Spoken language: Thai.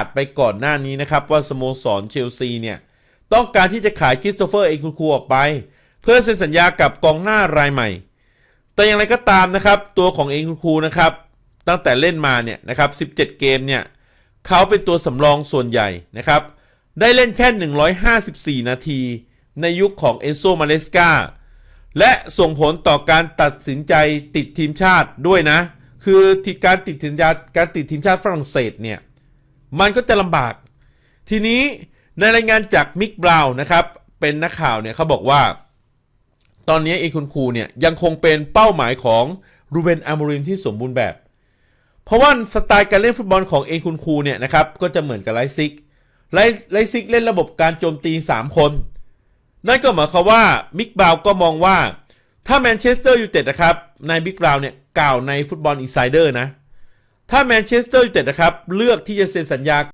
าศไปก่อนหน้านี้นะครับว่าสโมสรเชลซีเนี่ย ต้องการที่จะขายคริสโตเฟอร์เอ็นคูคูออกไป เพื่อเซ็นสัญญากับกองหน้ารายใหม่ แต่อย่างไรก็ตามนะครับ ตัวของเอ็นคูคูนะครับ ตั้งแต่เล่นมาเนี่ยนะครับ 17 เกมเนี่ย เขาเป็นตัวสำรองส่วนใหญ่นะครับ ได้เล่นแค่ 154 นาที ในยุคของเอนโซมาเลสกาและส่งผลต่อการตัดสินใจติดทีมชาติด้วยนะ คือที่การติดทีมชาติการติดทีมชาติฝรั่งเศสเนี่ย มันก็จะลำบาก ทีนี้ในรายงานจากมิกบราวน์นะครับ เป็นนักข่าวเนี่ยเขาบอกว่า ตอนนี้เอคุณคูเนี่ยยังคงเป็นเป้าหมายของรูเบนอามูริมที่สมบูรณ์แบบ เพราะว่าสไตล์การเล่นฟุตบอลของเอ็นคุณคูเนี่ยนะครับก็จะเหมือนกับไลซิกไลไลซิกเล่นระบบการโจมตี 3 คน นั่นก็หมายความว่ามิกบราวน์ก็มองว่าถ้าแมนเชสเตอร์ยูไนเต็ดนะครับนายมิกบราวน์เนี่ยกล่าวในฟุตบอลอินไซเดอร์นะ ถ้าแมนเชสเตอร์ยูไนเต็ดนะครับ เลือกที่จะเซ็นสัญญา